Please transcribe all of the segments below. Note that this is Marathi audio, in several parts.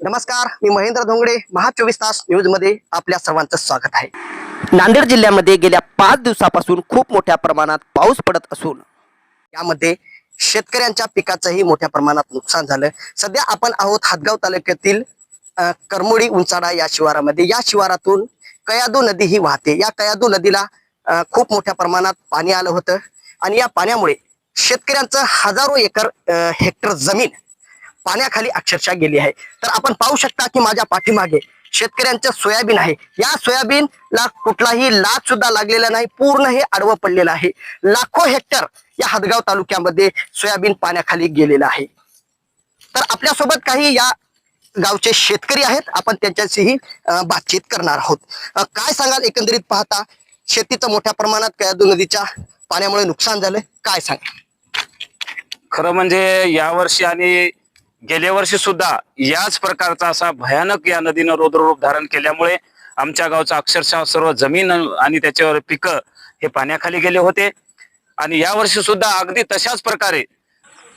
नमस्कार मी महेंद्र धोंगडे महा चोवीस तास न्यूजमध्ये आपल्या सर्वांचं स्वागत आहे. नांदेड जिल्ह्यामध्ये गेल्या पाच दिवसापासून खूप मोठ्या प्रमाणात पाऊस पडत असून यामध्ये शेतकऱ्यांच्या पिकाचंही मोठ्या प्रमाणात नुकसान झालं. सध्या आपण आहोत हातगाव तालुक्यातील करमोडी उंचाडा या शिवारामध्ये. या शिवारातून कयादू नदी ही वाहते. या कयादू नदीला खूप मोठ्या प्रमाणात पाणी आलं होतं. आणि या पाण्यामुळे शेतकऱ्यांचं हजारो एकर हेक्टर जमीन पाण्याखाली अक्षरशः गेली आहे. तर आपण पाहू शकता की माझ्या पाठीमागे शेतकऱ्यांचं सोयाबीन आहे. या सोयाबीनला कुठलाही लाच सुद्धा लागलेला नाही. पूर्ण हे आडवं पडलेलं आहे. लाखो हेक्टर या हदगाव तालुक्यामध्ये सोयाबीन पाण्याखाली गेलेलं आहे. तर आपल्यासोबत काही या गावचे शेतकरी आहेत. आपण त्यांच्याशीही बातचीत करणार आहोत. काय सांगाल? एकंदरीत पाहता शेतीचं मोठ्या प्रमाणात कयादू नदीच्या पाण्यामुळे नुकसान झालं काय सांगा खरं म्हणजे यावर्षी आणि गेल्या वर्षी सुद्धा याच प्रकारचा असा भयानक या नदीनं रौद्ररूप धारण केल्यामुळे आमच्या गावचं अक्षरशः सर्व जमीन आणि त्याच्यावर पिकं हे पाण्याखाली गेले होते. आणि या वर्षी सुद्धा अगदी तशाच प्रकारे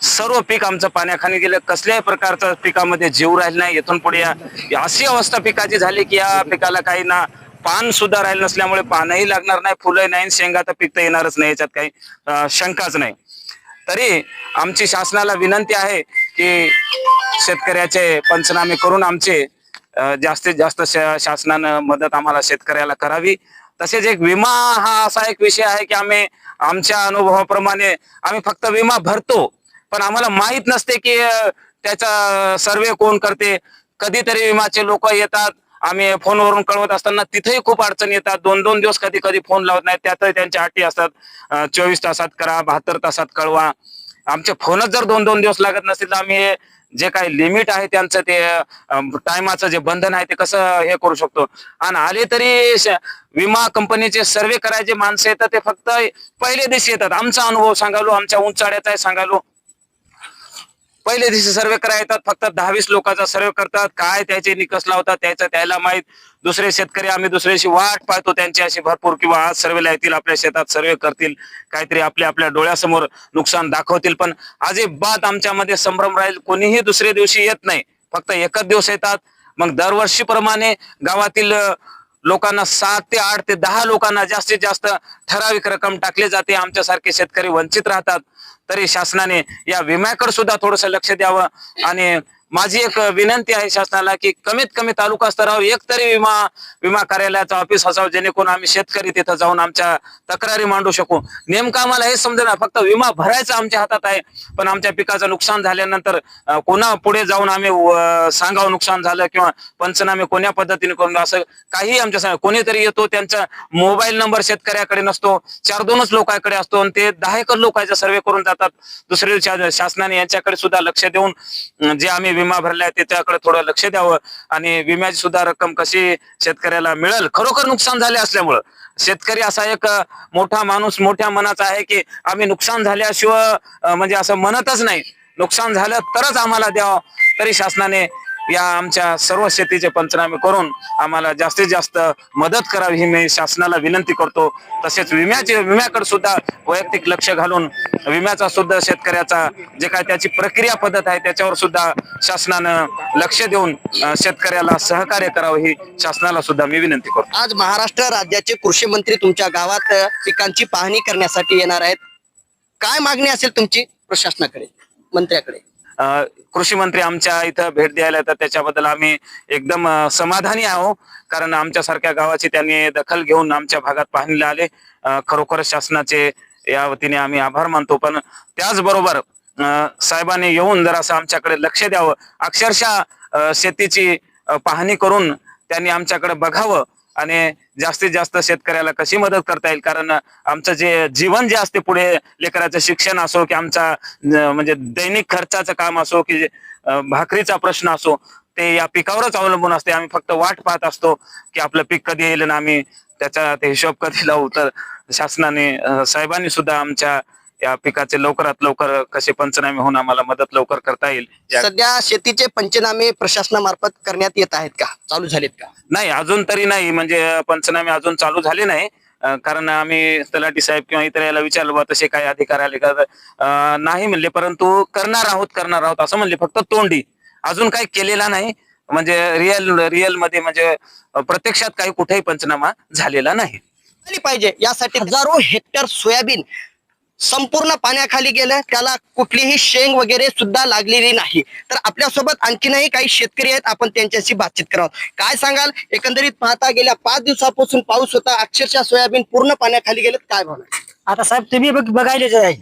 सर्व पीक आमचं पाण्याखाली गेलं. कसल्याही प्रकारचं पिकामध्ये जीव राहिला नाही. इथून पुढे या अशी अवस्था पिकाची झाली की या पिकाला काही ना पान सुद्धा राहिलं नसल्यामुळे पानही लागणार नाही फुलं नाही शेंगा तर पिकता येणारच नाही. याच्यात काही शंकाच नाही. तरी आमची शासनाला विनंती आहे की शेतकऱ्याचे पंचनामे करून आमचे जास्तीत जास्त शासनानं मदत आम्हाला शेतकऱ्याला करावी. तसेच एक विमा हा असा एक विषय आहे की आम्ही आमच्या अनुभवाप्रमाणे आम्ही फक्त विमा भरतो पण आम्हाला माहीत नसते की त्याचा सर्वे कोण करते. कधीतरी विमाचे लोक येतात आम्ही फोनवरून कळवत असताना तिथेही खूप अडचण येतात. दोन दोन दिवस कधी कधी फोन लावत नाहीत त्यातही त्यांच्या अटी असतात. चोवीस तासात करा बहात्तर तासात कळवा. आमचे फोनच जर दोन दोन दिवस लागत नसतील तर आम्ही जे काही लिमिट आहे त्यांचं ते टायमाचं जे बंधन आहे ते कसं हे करू शकतो? आणि आले तरी विमा कंपनीचे सर्वे करायचे माणसं येतात ते फक्त पहिल्या दिवशी येतात. आमचा अनुभव सांगालो आमच्या उंचाड्याचा सांगालो. पहिले दिवशी सर्वे करायला येतात फक्त दहावीस लोकांचा सर्वे करतात काय त्याचे निकष लावतात त्याचं त्याला माहीत. दुसरे शेतकरी आम्ही दुसऱ्याशी वाट पाहतो त्यांची अशी भरपूर किंवा आज सर्वेला येतील आपल्या शेतात सर्वे करतील काहीतरी आपल्या आपल्या डोळ्यासमोर नुकसान दाखवतील. पण अजिबात आमच्यामध्ये संभ्रम राहील कोणीही दुसऱ्या दिवशी येत नाही. फक्त एकच दिवस येतात. मग दरवर्षीप्रमाणे गावातील लोकांना सात ते आठ ते दहा लोकांना जास्तीत जास्त ठराविक रक्कम टाकली जाते. आमच्यासारखे शेतकरी वंचित राहतात. तरी शासनाने या विम्याकडे सुद्धा थोडस लक्ष द्यावं आणि माझी एक विनंती आहे शासनाला की कमीत कमी तालुका स्तरावर एक तरी विमा विमा कार्यालयाचं ऑफिस असावं जेणेकरून आम्ही शेतकरी तिथं जाऊन आमच्या तक्रारी मांडू शकू. नेमकं आम्हाला हे समजेना फक्त विमा भरायचा आमच्या हातात आहे पण आमच्या पिकाचं नुकसान झाल्यानंतर कोणा पुढे जाऊन आम्ही सांगावं नुकसान झालं किंवा पंचनामे कोण्या पद्धतीने करून असं काही आमच्या कोणीतरी येतो त्यांचा मोबाईल नंबर शेतकऱ्याकडे नसतो चार दोनच लोकांकडे असतो आणि ते दहा एकर लोकांचा सर्वे करून जातात. दुसरे शासनाने यांच्याकडे सुद्धा लक्ष देऊन जे आम्ही विमा भरलाय त्याच्याकडे थोडं लक्ष द्यावं. आणि विम्याची सुद्धा रक्कम कशी शेतकऱ्याला मिळेल? खरोखर नुकसान झाले असल्यामुळं. शेतकरी असा एक मोठा माणूस मोठ्या मनाचा आहे की आम्ही नुकसान झाल्याशिवाय म्हणजे असं म्हणतच नाही. नुकसान झालं तरच आम्हाला द्यावं. तरी शासनाने या आमच्या सर्व शेतीचे पंचनामे करून आम्हाला जास्तीत जास्त मदत करावी ही मी शासनाला विनंती करतो. तसेच विम्याचे विम्याकडे सुद्धा वैयक्तिक लक्ष घालून विम्याचा सुद्धा शेतकऱ्याचा जे काय त्याची प्रक्रिया पद्धत आहे त्याच्यावर सुद्धा शासनानं लक्ष देऊन शेतकऱ्याला सहकार्य करावं ही शासनाला सुद्धा मी विनंती करतो. आज महाराष्ट्र राज्याचे कृषी मंत्री तुमच्या गावात पिकांची पाहणी करण्यासाठी येणार आहेत. काय मागणी असेल तुमची प्रशासनाकडे मंत्र्याकडे? कृषी मंत्री आमच्या इथं भेट द्यायला येतात. त्याच्याबद्दल आम्ही एकदम समाधानी आहो कारण आमच्यासारख्या गावाची त्यांनी दखल घेऊन आमच्या भागात पाहणीला आले. खरोखर शासनाचे या वतीने आम्ही आभार मानतो. पण त्याचबरोबर साहेबांनी येऊन जरासं आमच्याकडे लक्ष द्यावं अक्षरशः शेतीची पाहणी करून त्यांनी आमच्याकडे बघावं. आणि जास्तीत जास्त शेतकऱ्याला कशी मदत करता येईल? कारण आमचं जे जीवन जे असते पुढे लेकराचं शिक्षण असो की आमचा म्हणजे दैनिक खर्चाचं काम असो की भाकरीचा प्रश्न असो ते या पिकावरच अवलंबून असते. आम्ही फक्त वाट पाहत असतो की आपलं पीक कधी येईल आणि आम्ही त्याचा ते हिशोब कधी लावू? तर शासनाने साहेबांनी सुद्धा आमच्या या पिकाचे लवकरात लवकर कसे पंचनामे होऊन आम्हाला मदत लवकर करता येईल या- सध्या शेतीचे पंचनामे प्रशासनामार्फत करण्यात येत आहेत का? चालू झालेत का? नाही अजून तरी नाही. म्हणजे पंचनामे अजून चालू झाले नाही. अं, कारण आम्ही तलाठी साहेब किंवा इतर याला विचारलं बा तसे काही अधिकार आले का? तर, अं, नाही म्हणले परंतु करणार आहोत करणार आहोत असं म्हणले. फक्त तोंडी. अजून काही केलेला नाही. म्हणजे रिअल रिअलमध्ये म्हणजे अं, प्रत्यक्षात काही कुठेही पंचनामा झालेला नाही. पाहिजे. यासाठी हजारो हेक्टर सोयाबीन संपूर्ण पाण्याखाली गेलं त्याला कुठलीही शेंग वगैरे सुद्धा लागलेली नाही. तर आपल्यासोबत आणखीनही काही शेतकरी आहेत आपण त्यांच्याशी बातचीत करावं. काय सांगाल? एकंदरीत पाहता गेल्या पाच दिवसापासून पाऊस होता अक्षरशः सोयाबीन पूर्ण पाण्याखाली गेलं काय भावना आता साहेब तुम्ही बघ बघायलेच आहे.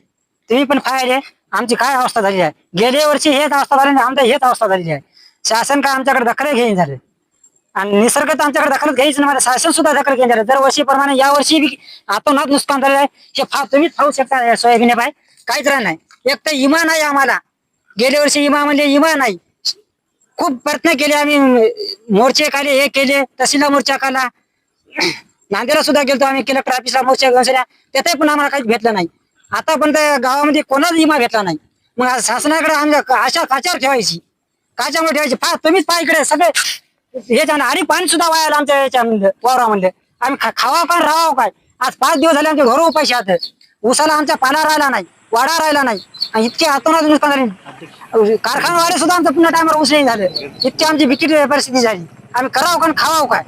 तुम्ही पण पाहिले आमची काय अवस्था झाली आहे? गेल्या वर्षी हेच अवस्था झाली आणि आमच्या हेच अवस्था झाली आहे. शासन काय आमच्याकडे दखल घेईन झाले. आणि निसर्ग तर आमच्याकडे दखल घ्यायच ना शासन सुद्धा दखल घेणार दरवर्षी दरवर्षीप्रमाणे या वर्षी बी आतोनात नुकसान झालेलं आहे. हे फार तुम्हीच खाऊ शकता सोयाबीन बाय काहीच राह नाही. एक तर इमा नाही आम्हाला. गेल्या वर्षी इमा म्हणजे इमा नाही. खूप प्रयत्न केले आम्ही. मोर्चे काढले हे केले. तहसीलदार मोर्चा काढला नांदेडला सुद्धा गेलतो आम्ही. कलेक्टर ऑफिसला मोर्चा घेऊन त्यातही पण आम्हाला काहीच भेटलं नाही. आता पण त्या गावामध्ये कोणाच इमा भेटला नाही. मग शासनाकडे आमच्या आशा काचार ठेवायची. काच्यामुळे ठेवायची. फार तुम्हीच पाय इकडे सगळे. हे जाणं आणि पाणी सुद्धा वायाला आमच्या याच्यामध्ये म्हणजे म्हणले आम्ही खा- खावा पण राहावं काय? आज पाच दिवस झाले आमचे घर उपाशी आहेत. उसाला आमचा पाला राहिला नाही वाडा राहिला नाही. आणि इतके आतोनात नुकसान झाले. सुद्धा आमचं पुन्हा टायमावर उसळी झाले. इतकी आमची बिकट परिस्थिती झाली. आम्ही करावं का खावावं काय?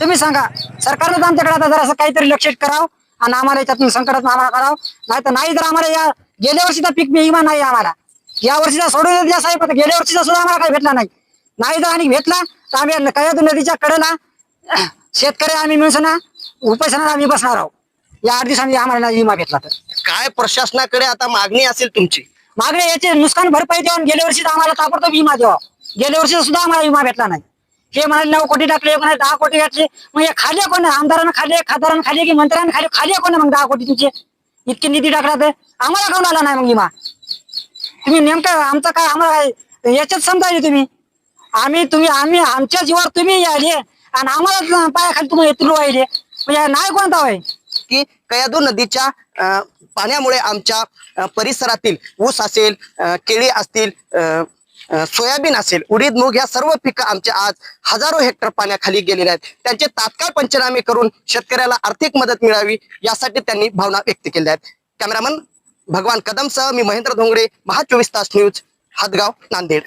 तुम्ही सांगा. सरकारनं तर आमच्याकडे आता जरासं काहीतरी लक्ष करावं आणि आम्हाला याच्यातून संकटातून आम्हाला करावं नाही तर नाही तर आम्हाला या गेल्या वर्षीचा पीक विमा नाही आम्हाला. या वर्षीचा सोडून द्या साहेब. आता गेल्या वर्षीचा सुद्धा आम्हाला काही भेटला नाही. नाही जर आणि भेटला तर आम्ही कयातून नदीच्या कडेला शेतकरी आम्ही मिळून ना आम्ही बसणार आहोत. या आठ दिवसांनी आम्हाला विमा भेटला तर. काय प्रशासनाकडे आता मागणी असेल तुमची? मागणे याचे नुकसान भरपाई देऊन गेल्या वर्षी आम्हाला ताबडतोब विमा द्यावा. गेल्या वर्षी सुद्धा आम्हाला विमा भेटला नाही. हे म्हणाले नऊ कोटी टाकले हे म्हणाले दहा कोटी घातले मग हे खाले कोण? आमदारानं खाले खासदारानं खाले की मंत्र्यानं खाले खाले कोण मग दहा कोटी तुमचे? इतके निधी टाकला तर. आम्हाला काऊन आला नाही मग विमा? तुम्ही नेमकं आमचं काय आम्हाला याच्यात समजायचे तुम्ही? आम्ही तुम्ही आम्ही आमच्या जीवावर तुम्ही आले आणि आम्हाला पायाखाली तुम्ही येतील राहिले म्हणजे नाही कोणता होय? की कयादू नदीच्या अं, पाण्यामुळे आमच्या परिसरातील ऊस असेल केळी असतील अं, सोयाबीन असेल उडीद मूग या सर्व पिकं आमच्या आज हजारो हेक्टर पाण्याखाली गेलेले आहेत. त्यांचे तात्काळ पंचनामे करून शेतकऱ्याला आर्थिक मदत मिळावी यासाठी त्यांनी भावना व्यक्त केल्या आहेत. कॅमेरामन भगवान कदमसह मी महेंद्र धोंगडे महा चोवीस तास न्यूज हातगाव नांदेड.